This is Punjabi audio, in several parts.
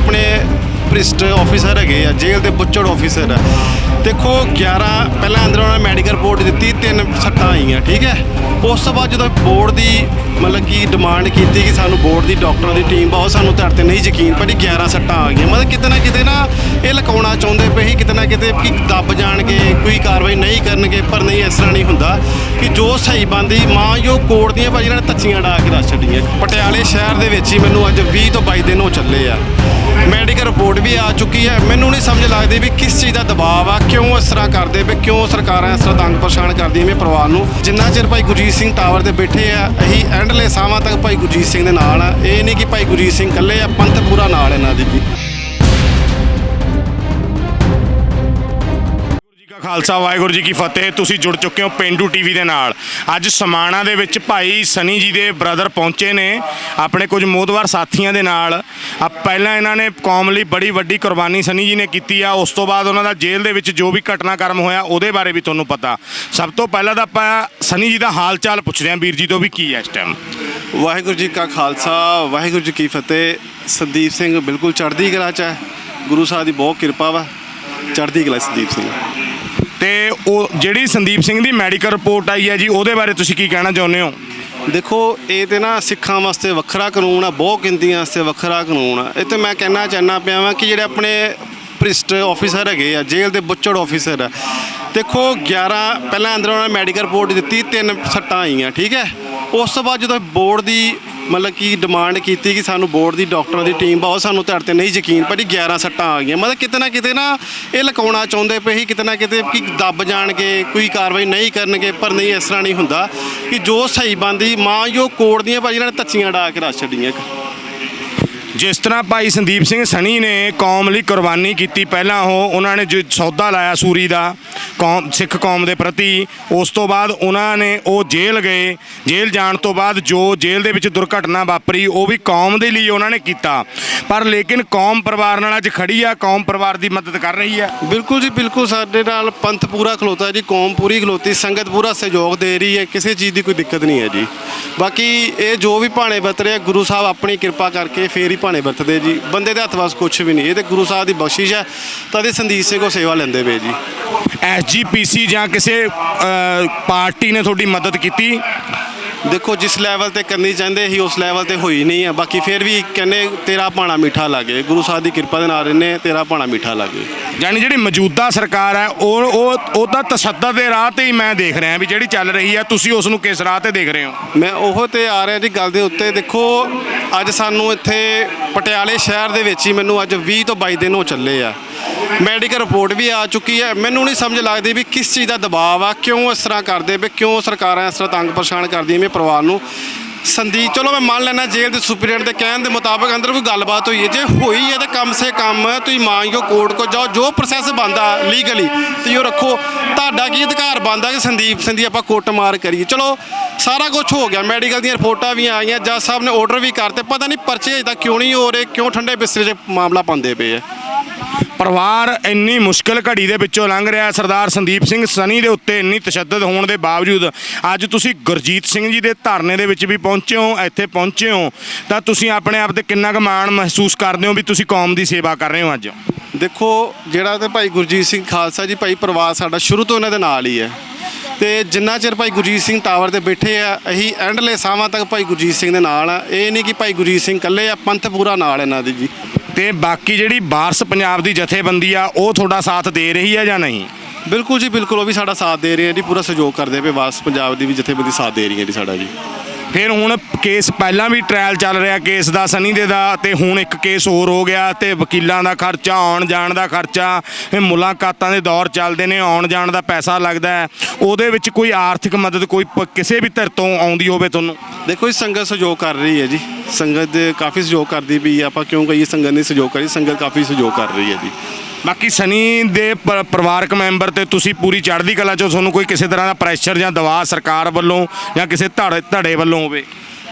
ਆਪਣੇ ਪ੍ਰਿਸਟ ਆਫੀਸਰ ਹੈਗੇ ਆ, ਜੇਲ੍ਹ ਦੇ ਬੁੱਚੜ ਆਫੀਸਰ ਆ। ਦੇਖੋ 11 ਪਹਿਲਾਂ ਅੰਦਰ ਉਹਨਾਂ ਨੇ ਮੈਡੀਕਲ ਰਿਪੋਰਟ ਦਿੱਤੀ, ਤਿੰਨ ਸੱਟਾਂ ਆਈਆਂ, ਠੀਕ ਹੈ? ਉਸ ਤੋਂ ਬਾਅਦ ਜਦੋਂ ਬੋਰਡ ਦੀ ਮਤਲਬ ਕਿ ਡਿਮਾਂਡ ਕੀਤੀ ਕਿ ਸਾਨੂੰ ਬੋਰਡ ਦੀ ਡਾਕਟਰਾਂ ਦੀ ਟੀਮ ਬਹੁਤ ਸਾਨੂੰ ਤੁਹਾਡੇ ਤੇ ਨਹੀਂ ਯਕੀਨ, ਭਾਜੀ 11 ਸੱਟਾਂ ਆ ਗਈਆਂ। ਮਤਲਬ ਕਿਤੇ ਨਾ ਕਿਤੇ ਨਾ ਇਹ ਲਕਾਉਣਾ ਚਾਹੁੰਦੇ ਪਏ ਸੀ, ਕਿਤੇ ਨਾ ਕਿਤੇ ਕਿ ਦੱਬ ਜਾਣਗੇ, ਕੋਈ ਕਾਰਵਾਈ ਨਹੀਂ ਕਰਨਗੇ, ਪਰ ਨਹੀਂ, ਇਸ ਤਰ੍ਹਾਂ ਨਹੀਂ ਹੁੰਦਾ ਕਿ ਜੋ ਸਹੀ ਬੰਦੀ ਮਾਂ ਜੋ ਕੋਰਟ ਦੀਆਂ ਭਾਜੀ ਇਹਨਾਂ ਨੇ ਤੱਚੀਆਂ ਡਾ ਕੇ ਦੱਸ ਛੱਡੀਆਂ। ਪਟਿਆਲੇ ਸ਼ਹਿਰ ਦੇ ਵਿੱਚ ਹੀ ਮੈਨੂੰ ਅੱਜ 20 ਤੋਂ 22 ਦਿਨ ਹੋ ਚੱਲੇ ਆ। ਮੈਡੀਕਲ ਰਿਪੋਰਟ ਵੀ ਆ ਚੁੱਕੀ ਹੈ। ਮੈਨੂੰ ਨਹੀਂ ਸਮਝ ਲੱਗਦੀ ਵੀ ਕਿਸ ਚੀਜ਼ ਦਾ ਦਬਾਅ ਆ ਕਿਉਂ ਇਸ ਤਰ੍ਹਾਂ ਕਰਦੇ ਵੀ ਕਿਉਂ ਸਰਕਾਰਾਂ ਇਸ ਤਰ੍ਹਾਂ ਤੰਗ ਪਰੇਸ਼ਾਨ ਕਰਦੀਆਂ ਮੇਰੇ ਪਰਿਵਾਰ ਨੂੰ। ਜਿੰਨਾ ਚਿਰ ਭਾਈ ਗੁਰਜੀਤ ਸਿੰਘ ਟਾਵਰ ਤੇ ਬੈਠੇ ਆ ਅਸੀਂ ਐਂਡਲੇ ਸਾਵਾਂ ਤੱਕ ਭਾਈ ਗੁਰਜੀਤ ਸਿੰਘ ਦੇ ਨਾਲ ਆ। ਇਹ ਨਹੀਂ ਕਿ ਭਾਈ ਗੁਰਜੀਤ ਸਿੰਘ ਇਕੱਲੇ ਆ, ਪੰਥ ਪੂਰਾ ਨਾਲ ਇਹਨਾਂ ਦੀ ਖਾਲਸਾ, ਵਾਹਿਗੁਰੂ ਜੀ ਕੀ ਫਤਿਹ। ਤੁਸੀਂ ਜੁੜ ਚੁੱਕੇ ਹੋ ਪਿੰਡੂ ਟੀਵੀ ਦੇ ਨਾਲ। ਅੱਜ ਸਮਾਣਾ ਦੇ ਵਿੱਚ ਭਾਈ ਸਨੀ ਜੀ ਦੇ ਬ੍ਰਦਰ ਪਹੁੰਚੇ ਨੇ, ਆਪਣੇ ਕੁਝ ਮੋਦਵਾਰ ਸਾਥੀਆਂ ਦੇ ਨਾਲ। ਆ ਪਹਿਲਾਂ ਇਹਨਾਂ ਨੇ ਕੌਮ ਲਈ ਬੜੀ ਵੱਡੀ ਕੁਰਬਾਨੀ ਸਨੀ ਜੀ ਨੇ ਕੀਤੀ ਆ। ਉਸ ਤੋਂ ਬਾਅਦ ਉਹਨਾਂ ਦਾ ਜੇਲ੍ਹ ਦੇ ਵਿੱਚ ਜੋ ਵੀ ਘਟਨਾਕ੍ਰਮ ਹੋਇਆ, ਉਹਦੇ ਬਾਰੇ ਵੀ ਤੁਹਾਨੂੰ ਪਤਾ। ਸਭ ਤੋਂ ਪਹਿਲਾਂ ਤਾਂ ਆਪਾਂ ਸਨੀ ਜੀ ਦਾ ਹਾਲ ਚਾਲ ਪੁੱਛਦੇ ਹਾਂ। ਵੀਰ ਜੀ ਤੋਂ ਵੀ ਕੀ ਹੈ ਇਸ ਟਾਈਮ ਵਾਹਿਗੁਰੂ ਜੀ ਕਾ ਖਾਲਸਾ, ਵਾਹਿਗੁਰੂ ਜੀ ਕੀ ਫਤਿਹ। ਸੰਦੀਪ ਸਿੰਘ ਬਿਲਕੁਲ ਚੜ੍ਹਦੀ ਕਲਾ ਚ ਹੈ। ਗੁਰੂ ਸਾਹਿਬ ਦੀ ਬਹੁਤ ਕਿਰਪਾ ਵਾ। ਚੜ੍ਹਦੀ ਕਲਾ ਸੰਦੀਪ ਸਿੰਘ। ਤੇ ਉਹ ਜਿਹੜੀ ਸੰਦੀਪ ਸਿੰਘ ਦੀ ਮੈਡੀਕਲ ਰਿਪੋਰਟ ਆਈ ਹੈ ਜੀ, ਉਹਦੇ ਬਾਰੇ ਤੁਸੀਂ ਕੀ ਕਹਿਣਾ ਚਾਹੁੰਦੇ ਹੋ? ਦੇਖੋ, ਇਹ ਤੇ ਨਾ ਸਿੱਖਾਂ ਵਾਸਤੇ ਵੱਖਰਾ ਕਾਨੂੰਨ ਆ, ਬਹੁਤ ਗਿਣਤੀਆਂ ਵਾਸਤੇ ਵੱਖਰਾ ਕਾਨੂੰਨ ਆ। ਇਹ ਤੇ ਮੈਂ ਕਹਿਣਾ ਚਾਹਨਾ ਪਿਆ ਵਾਂ ਕਿ ਜਿਹੜੇ ਆਪਣੇ ਪ੍ਰਿਸਟ ਆਫੀਸਰ ਹੈਗੇ ਆ, ਜੇਲ੍ਹ ਦੇ ਬੁੱਚੜ ਆਫੀਸਰ ਆ। ਦੇਖੋ 11 ਪਹਿਲਾਂ ਅੰਦਰ ਉਹਨਾਂ ਨੇ ਮੈਡੀਕਲ ਰਿਪੋਰਟ ਦਿੱਤੀ, ਤਿੰਨ ਸੱਟਾਂ ਆਈਆਂ, ਠੀਕ ਹੈ? ਉਸ ਤੋਂ ਬਾਅਦ ਜਦੋਂ ਬੋਰਡ ਦੀ ਮਤਲਬ ਕਿ ਡਿਮਾਂਡ ਕੀਤੀ ਕਿ ਸਾਨੂੰ ਬੋਰਡ ਦੀ ਡਾਕਟਰਾਂ ਦੀ ਟੀਮ ਬਹੁਤ ਸਾਨੂੰ ਤੁਹਾਡੇ ਤੇ ਨਹੀਂ ਯਕੀਨ, ਭਾਜੀ 11 ਸੱਟਾਂ ਆ ਗਈਆਂ। ਮਤਲਬ ਕਿਤੇ ਨਾ ਕਿਤੇ ਨਾ ਇਹ ਲਕਾਉਣਾ ਚਾਹੁੰਦੇ ਪਏ ਸੀ, ਕਿਤੇ ਨਾ ਕਿਤੇ ਕਿ ਦੱਬ ਜਾਣਗੇ, ਕੋਈ ਕਾਰਵਾਈ ਨਹੀਂ ਕਰਨਗੇ, ਪਰ ਨਹੀਂ, ਇਸ ਤਰ੍ਹਾਂ ਨਹੀਂ ਹੁੰਦਾ ਕਿ ਜੋ ਸਹੀ ਬੰਦੀ ਮਾਂ ਜੋ ਕੋਰਟ ਦੀਆਂ ਭਾਜੀ ਇਹਨਾਂ ਨੇ ਤੱਚੀਆਂ ਡਾ ਕੇ ਰੱਖ ਛੱਡੀਆਂ ਜਿਸ ਤਰ੍ਹਾਂ ਭਾਈ ਸੰਦੀਪ ਸਿੰਘ ਸਣੀ ਨੇ ਕੌਮ ਲਈ ਕੁਰਬਾਨੀ ਕੀਤੀ ਪਹਿਲਾਂ ਉਹ ਉਹਨਾਂ ਨੇ ਜੋ ਸੌਦਾ ਲਾਇਆ ਸੂਰੀ ਦਾ ਕੌਮ ਸਿੱਖ ਕੌਮ ਦੇ ਪ੍ਰਤੀ ਉਸ ਤੋਂ ਬਾਅਦ ਉਹਨਾਂ ਨੇ ਉਹ ਜੇਲ੍ਹ ਗਏ। ਜੇਲ੍ਹ ਜਾਣ ਤੋਂ ਬਾਅਦ ਜੋ ਜੇਲ੍ਹ ਦੇ ਵਿੱਚ ਦੁਰਘਟਨਾ ਵਾਪਰੀ ਉਹ ਵੀ ਕੌਮ ਦੇ ਲਈ ਉਹਨਾਂ ਨੇ ਕੀਤਾ। ਪਰ ਲੇਕਿਨ ਕੌਮ ਪਰਿਵਾਰ ਨਾਲ ਅੱਜ ਖੜੀ ਆ ਕੌਮ ਪਰਿਵਾਰ ਦੀ ਮਦਦ ਕਰ ਰਹੀ ਆ। ਬਿਲਕੁਲ ਜੀ ਬਿਲਕੁਲ ਸਾਡੇ ਨਾਲ ਪੰਥ ਪੂਰਾ ਖਲੋਤਾ ਜੀ ਕੌਮ ਪੂਰੀ ਖਲੋਤੀ ਸੰਗਤ ਪੂਰਾ ਸਹਿਯੋਗ ਦੇ ਰਹੀ ਹੈ ਕਿਸੇ ਚੀਜ਼ ਦੀ ਕੋਈ ਦਿੱਕਤ ਨਹੀਂ ਹੈ ਜੀ। ਬਾਕੀ ਇਹ ਜੋ ਵੀ ਭਾਣੇ ਵਰਤ ਆ, ਗੁਰੂ ਸਾਹਿਬ ਆਪਣੀ ਕਿਰਪਾ ਕਰਕੇ ਫੇਰ ਹੀ ਭਾਣੇ ਵਰਤਦੇ ਜੀ। ਬੰਦੇ ਦੇ ਹੱਥ ਵਾਸ ਕੁਝ ਵੀ ਨਹੀਂ। ਇਹ ਤੇ ਗੁਰੂ ਸਾਹਿਬ ਦੀ ਬਖਸ਼ਿਸ਼ ਹੈ। ਤਾਂ ਇਹ ਸੰਦੀਪ ਸਿੰਘ ਕੋ ਸੇਵਾ ਲੈਂਦੇ ਪਏ ਜੀ। ਐਸਜੀਪੀਸੀ ਜਾਂ ਕਿਸੇ ਅਹ, ਪਾਰਟੀ ਨੇ ਤੁਹਾਡੀ ਮਦਦ ਕੀਤੀ? ਦੇਖੋ ਜਿਸ ਲੈਵਲ ਤੇ ਕਰਨੀ ਚਾਹੁੰਦੇ ਸੀ ਉਸ ਲੈਵਲ ਤੇ ਹੋਈ ਨਹੀਂ ਹੈ। ਬਾਕੀ ਫਿਰ ਵੀ ਕਹਿੰਦੇ ਤੇਰਾ ਭਾਣਾ ਮਿੱਠਾ ਲੱਗੇ। ਗੁਰੂ ਸਾਹਿਬ ਦੀ ਕਿਰਪਾ ਦੇ ਨਾਲ ਰਹਿੰਦੇ ਤੇਰਾ ਭਾਣਾ ਮਿੱਠਾ ਲੱਗੇ। ਯਾਨੀ ਜਿਹੜੀ ਮੌਜੂਦਾ ਸਰਕਾਰ ਹੈ ਉਹ ਉਹ ਉਹ ਤਾਂ ਤਸ਼ੱਦਦ ਦੇ ਰਾਹ ਤੇ ਹੀ ਮੈਂ ਦੇਖ ਰਿਹਾ ਵੀ ਜਿਹੜੀ ਚੱਲ ਰਹੀ ਹੈ ਤੁਸੀਂ ਉਸ ਨੂੰ ਕਿਸ ਰਾਹ ਤੇ ਦੇਖ ਰਹੇ ਹੋ? ਮੈਂ ਉਹ ਤੇ ਆ ਰਿਹਾ ਜੀ ਗੱਲ ਦੇ ਉੱਤੇ। ਦੇਖੋ ਅੱਜ ਸਾਨੂੰ ਇੱਥੇ ਪਟਿਆਲੇ ਸ਼ਹਿਰ ਦੇ ਵਿੱਚ ਹੀ ਮੈਨੂੰ ਅੱਜ 20 ਤੋਂ 22 ਦਿਨ ਹੋ ਚੱਲੇ ਆ। ਮੈਡੀਕਲ ਰਿਪੋਰਟ ਵੀ ਆ ਚੁੱਕੀ ਹੈ। ਮੈਨੂੰ ਨਹੀਂ ਸਮਝ ਲੱਗਦੀ ਵੀ ਕਿਸ ਚੀਜ਼ ਦਾ ਦਬਾਅ ਆ ਕਿਉਂ ਇਸ ਤਰ੍ਹਾਂ ਕਰਦੇ ਵੀ ਕਿਉਂ ਸਰਕਾਰਾਂ ਇਸ ਤਰ੍ਹਾਂ ਤੰਗ ਪਰੇਸ਼ਾਨ ਕਰਦੀਆਂ ਮੇਰੇ ਪਰਿਵਾਰ ਨੂੰ। ਸੰਦੀਪ, ਚਲੋ ਮੈਂ ਮੰਨ ਲੈਣਾ ਜੇਲ੍ਹ ਦੇ ਸੁਪਰੀਡੈਂਟ ਦੇ ਕਹਿਣ ਦੇ ਮੁਤਾਬਕ ਅੰਦਰ ਕੋਈ ਗੱਲਬਾਤ ਹੋਈ ਹੈ। ਜੇ ਹੋਈ ਹੈ ਤਾਂ ਕਮ ਸੇ ਕਮ ਤੁਸੀਂ ਮੰਗੋ ਕੋਰਟ ਕੋ ਜਾਓ। ਜੋ ਪ੍ਰੋਸੈਸ ਬੰਦਾ ਲੀਗਲੀ ਤੇ ਉਹ ਰੱਖੋ। ਤੁਹਾਡਾ ਕੀ ਅਧਿਕਾਰ ਬੰਦਾ ਕਿ ਸੰਦੀਪ ਸਿੰਘ ਦੀ ਆਪਾਂ ਕੁੱਟਮਾਰ ਕਰੀਏ। ਚਲੋ, ਸਾਰਾ ਕੁਝ ਹੋ ਗਿਆ। ਮੈਡੀਕਲ ਦੀਆਂ ਰਿਪੋਰਟਾਂ ਵੀ ਆਈਆਂ। ਜੱਜ ਸਾਹਿਬ ਨੇ ਆਰਡਰ ਵੀ ਕਰਤੇ। ਪਤਾ ਨਹੀਂ ਪਰਚੇ ਅਜੇ ਤੱਕ ਕਿਉਂ ਨਹੀਂ ਹੋ ਰਹੇ, ਕਿਉਂ ਠੰਡੇ ਬਿਸਤਰੇ 'ਚ ਮਾਮਲਾ ਪਾਉਂਦੇ ਪਏ ਆ। ਪਰਿਵਾਰ ਇੰਨੀ ਮੁਸ਼ਕਲ ਘੜੀ ਦੇ ਵਿੱਚੋਂ ਲੰਘ ਰਿਹਾ ਸਰਦਾਰ ਸੰਦੀਪ ਸਿੰਘ ਸਨੀ ਦੇ ਉੱਤੇ ਇੰਨੀ ਤਸ਼ੱਦਦ ਹੋਣ ਦੇ ਬਾਵਜੂਦ ਅੱਜ ਤੁਸੀਂ ਗੁਰਜੀਤ ਸਿੰਘ ਜੀ ਦੇ ਧਰਨੇ ਦੇ ਵਿੱਚ ਵੀ ਪਹੁੰਚੇ ਹੋ, ਇੱਥੇ ਪਹੁੰਚੇ ਹੋ, ਤਾਂ ਤੁਸੀਂ ਆਪਣੇ ਆਪ ਤੇ ਕਿੰਨਾ ਕੁ ਮਾਣ ਮਹਿਸੂਸ ਕਰਦੇ ਹੋ ਵੀ ਤੁਸੀਂ ਕੌਮ ਦੀ ਸੇਵਾ ਕਰ ਰਹੇ ਹੋ ਅੱਜ? ਦੇਖੋ, ਜਿਹੜਾ ਤੇ ਭਾਈ ਗੁਰਜੀਤ ਸਿੰਘ ਖਾਲਸਾ ਜੀ, ਭਾਈ ਪਰਿਵਾਰ ਸਾਡਾ ਸ਼ੁਰੂ ਤੋਂ ਇਹਨਾਂ ਦੇ ਨਾਲ ਹੀ ਹੈ। ਤੇ ਜਿੰਨਾ ਚਿਰ ਭਾਈ ਗੁਰਜੀਤ ਸਿੰਘ ਟਾਵਰ ਤੇ ਬੈਠੇ ਆ, ਅਸੀਂ ਐਂਡਲੇ ਸਾਵਾਂ ਤੱਕ ਭਾਈ ਗੁਰਜੀਤ ਸਿੰਘ ਦੇ ਨਾਲ ਆ। ਇਹ ਨਹੀਂ ਕਿ ਭਾਈ ਗੁਰਜੀਤ ਸਿੰਘ ਇਕੱਲੇ ਆ, ਪੰਥ ਪੂਰਾ ਨਾਲ ਇਹਨਾਂ ਦੀ ਜੀ। ਤੇ ਬਾਕੀ ਜਿਹੜੀ ਬਾਰਸ ਪੰਜਾਬ ਦੀ ਜਥੇਬੰਦੀ ਆ, ਉਹ ਤੁਹਾਡਾ ਸਾਥ ਦੇ ਰਹੀ ਹੈ ਜਾਂ ਨਹੀਂ? ਬਿਲਕੁਲ ਜੀ, ਬਿਲਕੁਲ, ਉਹ ਵੀ ਸਾਡਾ ਸਾਥ ਦੇ ਰਹੇ ਆ ਜੀ, ਪੂਰਾ ਸਹਿਯੋਗ ਕਰਦੇ ਪਏ ਵਾਸ ਪੰਜਾਬ ਦੀ ਵੀ ਜਥੇਬੰਦੀ ਸਾਥ ਦੇ ਰਹੀ ਹੈ ਜੀ ਸਾਡਾ ਜੀ। ਫਿਰ ਹੁਣ ਕੇਸ ਪਹਿਲਾਂ ਵੀ ਟ੍ਰਾਇਲ ਚੱਲ ਰਿਹਾ ਕੇਸ ਦਾ, ਸਨੀ ਦੇ ਦਾ ਤੇ ਹੁਣ ਇੱਕ ਕੇਸ ਹੋਰ ਹੋ ਗਿਆ ਤੇ ਵਕੀਲਾਂ ਦਾ ਖਰਚਾ, ਆਉਣ ਜਾਣ ਦਾ ਖਰਚਾ, ਇਹ ਮੁਲਾਕਾਤਾਂ ਦੇ ਦੌਰ ਚੱਲਦੇ ਨੇ, ਆਉਣ ਜਾਣ ਦਾ ਪੈਸਾ ਲੱਗਦਾ ਹੈ। ਉਹਦੇ ਵਿੱਚ ਕੋਈ ਆਰਥਿਕ ਮਦਦ ਕੋਈ ਪ- ਕਿਸੇ ਵੀ ਧਿਰ ਤੋਂ ਆਉਂਦੀ ਹੋਵੇ ਤੁਹਾਨੂੰ? ਦੇਖੋ ਜੀ, ਸੰਗਤ ਸਹਿਯੋਗ ਕਰ ਰਹੀ ਹੈ ਜੀ। ਸੰਗਤ ਕਾਫੀ ਸਹਿਯੋਗ ਕਰਦੀ ਵੀ ਆਪਾਂ ਕਿਉਂ ਕਹੀਏ ਸੰਗਤ ਨਹੀਂ ਸਹਿਯੋਗ ਕਰੀ ਸੰਗਤ ਕਾਫੀ ਸਹਿਯੋਗ ਕਰ ਰਹੀ ਹੈ ਜੀ। ਬਾਕੀ ਸਨੀ ਦੇ ਪ- ਪਰਿਵਾਰਕ ਮੈਂਬਰ ਤੇ ਤੁਸੀਂ ਪੂਰੀ ਚੜ੍ਹਦੀ ਕਲਾ ਚੋਂ ਤੁਹਾਨੂੰ ਕੋਈ ਕਿਸੇ ਤਰ੍ਹਾਂ ਦਾ ਪ੍ਰੈਸ਼ਰ ਜਾਂ ਦਬਾਅ ਸਰਕਾਰ ਵੱਲੋਂ ਜਾਂ ਕਿਸੇ ਧੜੇ ਧੜੇ ਵੱਲੋਂ ਹੋਵੇ?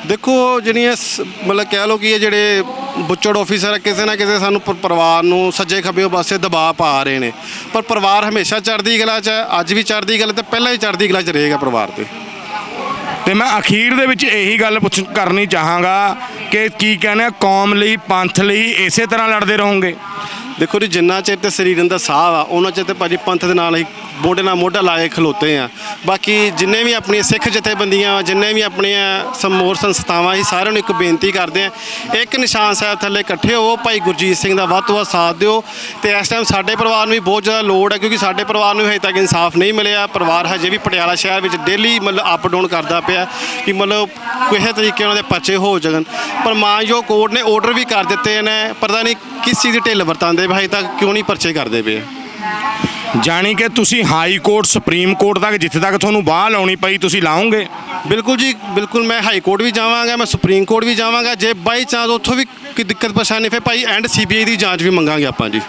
ਦੇਖੋ ਜਿਹੜੀਆਂ ਸ- ਮਤਲਬ ਕਹਿ ਲਓ ਕਿ ਇਹ ਜਿਹੜੇ ਬੁੱਚੜ ਆਫੀਸਰ ਆ, ਕਿਸੇ ਨਾ ਕਿਸੇ ਸਾਨੂੰ ਪ- ਪਰਿਵਾਰ ਨੂੰ ਸੱਜੇ ਖੱਬੇ ਪਾਸੇ ਦਬਾਅ ਪਾ ਰਹੇ ਨੇ। ਪਰ ਪਰਿਵਾਰ ਹਮੇਸ਼ਾ ਚੜ੍ਹਦੀ ਕਲਾ 'ਚ ਹੈ ਅੱਜ ਵੀ ਚੜ੍ਹਦੀ ਕਲਾ ਤੇ ਪਹਿਲਾਂ ਹੀ ਚੜ੍ਹਦੀ ਕਲਾ 'ਚ ਰਹੇਗਾ ਪਰਿਵਾਰ ਤੇ। ਤੇ ਮੈਂ ਅਖੀਰ ਦੇ ਵਿੱਚ ਇਹੀ ਗੱਲ ਪੁੱਛ ਕਰਨੀ ਚਾਹਾਂਗਾ ਕਿ ਕੀ ਕਹਿੰਦੇ ਆ, ਕੌਮ ਲਈ ਪੰਥ ਲਈ ਇਸੇ ਤਰ੍ਹਾਂ ਲੜਦੇ ਰਹੋਗੇ? ਦੇਖੋ ਜੀ, ਜਿੰਨਾ ਚਿਰ ਤੇ ਸਰੀਰ ਅੰਦਰ ਸਾਹ ਆ ਉਹਨਾਂ ਚਿਰ ਤੇ ਭਾਜੀ ਪੰਥ ਦੇ ਨਾਲ ਹੀ ਮੋਢੇ ਨਾਲ ਮੋਢਾ ਲਾ ਕੇ ਖਲੋਤੇ ਆ। ਬਾਕੀ ਜਿੰਨੇ ਵੀ ਆਪਣੀਆਂ ਸਿੱਖ ਜਥੇਬੰਦੀਆਂ, ਜਿੰਨੇ ਵੀ ਆਪਣੀਆਂ ਸਮੋਰ ਸੰਸਥਾਵਾਂ ਸੀ ਸਾਰਿਆਂ ਨੂੰ ਇੱਕ ਬੇਨਤੀ ਕਰਦੇ ਆ, ਇੱਕ ਨਿਸ਼ਾਨ ਸਾਹਿਬ ਥੱਲੇ ਇਕੱਠੇ ਹੋਵੋ ਭਾਈ ਗੁਰਜੀਤ ਸਿੰਘ ਦਾ ਵੱਧ ਤੋਂ ਵੱਧ ਸਾਥ ਦਿਓ ਤੇ ਇਸ ਟਾਈਮ ਸਾਡੇ ਪਰਿਵਾਰ ਨੂੰ ਵੀ ਬਹੁਤ ਜ਼ਿਆਦਾ ਲੋੜ ਹੈ ਕਿਉਂਕਿ ਸਾਡੇ ਪਰਿਵਾਰ ਨੂੰ ਹਜੇ ਤੱਕ ਇਨਸਾਫ ਨਹੀਂ ਮਿਲਿਆ। ਪਰਿਵਾਰ ਹਜੇ ਵੀ ਪਟਿਆਲਾ ਸ਼ਹਿਰ ਵਿੱਚ ਡੇਲੀ ਮਤਲਬ ਅਪ ਡਾਊਨ ਕਰਦਾ ਪਿਆ ਕਿ ਮਤਲਬ ਕਿਸੇ ਤਰੀਕੇ ਉਹਨਾਂ ਦੇ ਪਰਚੇ ਹੋ ਜਾਣ। ਪਰ ਮਾਨਯੋਗ ਕੋਰਟ ਨੇ ਆਰਡਰ ਵੀ ਕਰ ਦਿੱਤੇ ਨੇ, ਪਤਾ ਨਹੀਂ ਕਿਸ ਚੀਜ਼ ਦੀ ਢਿੱਲ ਵਰਤਾਂਦੇ ਵੀ ਹਜੇ ਤੱਕ ਕਿਉਂ ਨਹੀਂ ਪਰਚੇ ਕਰਦੇ ਪਏ। ਜਾਣੀ ਕਿ ਤੁਸੀਂ ਹਾਈ ਕੋਰਟ ਸੁਪਰੀਮ ਕੋਰਟ ਤੱਕ ਜਿੱਥੇ ਤੱਕ ਤੁਹਾਨੂੰ ਬਾਹ ਲਾਉਣੀ ਪਈ ਤੁਸੀਂ ਲਾਓਗੇ? ਬਿਲਕੁਲ ਜੀ ਬਿਲਕੁਲ ਮੈਂ ਹਾਈ ਕੋਰਟ ਵੀ ਜਾਵਾਂਗਾ ਮੈਂ ਸੁਪਰੀਮ ਕੋਰਟ ਵੀ ਜਾਵਾਂਗਾ। ਜੇ ਬਾਈ ਚਾਂਸ ਉੱਥੋਂ ਵੀ ਕੋਈ ਦਿੱਕਤ ਪਰੇਸ਼ਾਨੀ ਫਿਰ ਭਾਈ ਐਂਡ ਸੀਬੀਆਈ ਦੀ ਜਾਂਚ ਵੀ ਮੰਗਾਂਗੇ ਆਪਾਂ ਜੀ।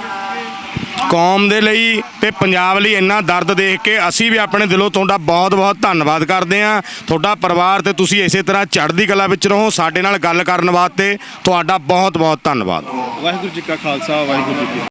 ਕੌਮ ਦੇ ਲਈ ਤੇ ਪੰਜਾਬ ਲਈ ਇੰਨਾ ਦਰਦ ਦੇਖ ਕੇ ਅਸੀਂ ਵੀ ਆਪਣੇ ਦਿਲੋਂ ਤੁਹਾਡਾ ਬਹੁਤ-ਬਹੁਤ ਧੰਨਵਾਦ ਕਰਦੇ ਹਾਂ। ਤੁਹਾਡਾ ਪਰਿਵਾਰ ਤੇ ਤੁਸੀਂ ਇਸੇ ਤਰ੍ਹਾਂ ਚੜ੍ਹਦੀ ਕਲਾ ਵਿੱਚ ਰਹੋ। ਸਾਡੇ ਨਾਲ ਗੱਲ ਕਰਨ ਵਾਸਤੇ ਤੁਹਾਡਾ ਬਹੁਤ-ਬਹੁਤ ਧੰਨਵਾਦ। ਵਾਹਿਗੁਰੂ ਜੀ ਕਾ ਖਾਲਸਾ ਵਾਹਿਗੁਰੂ ਜੀ ਕੀ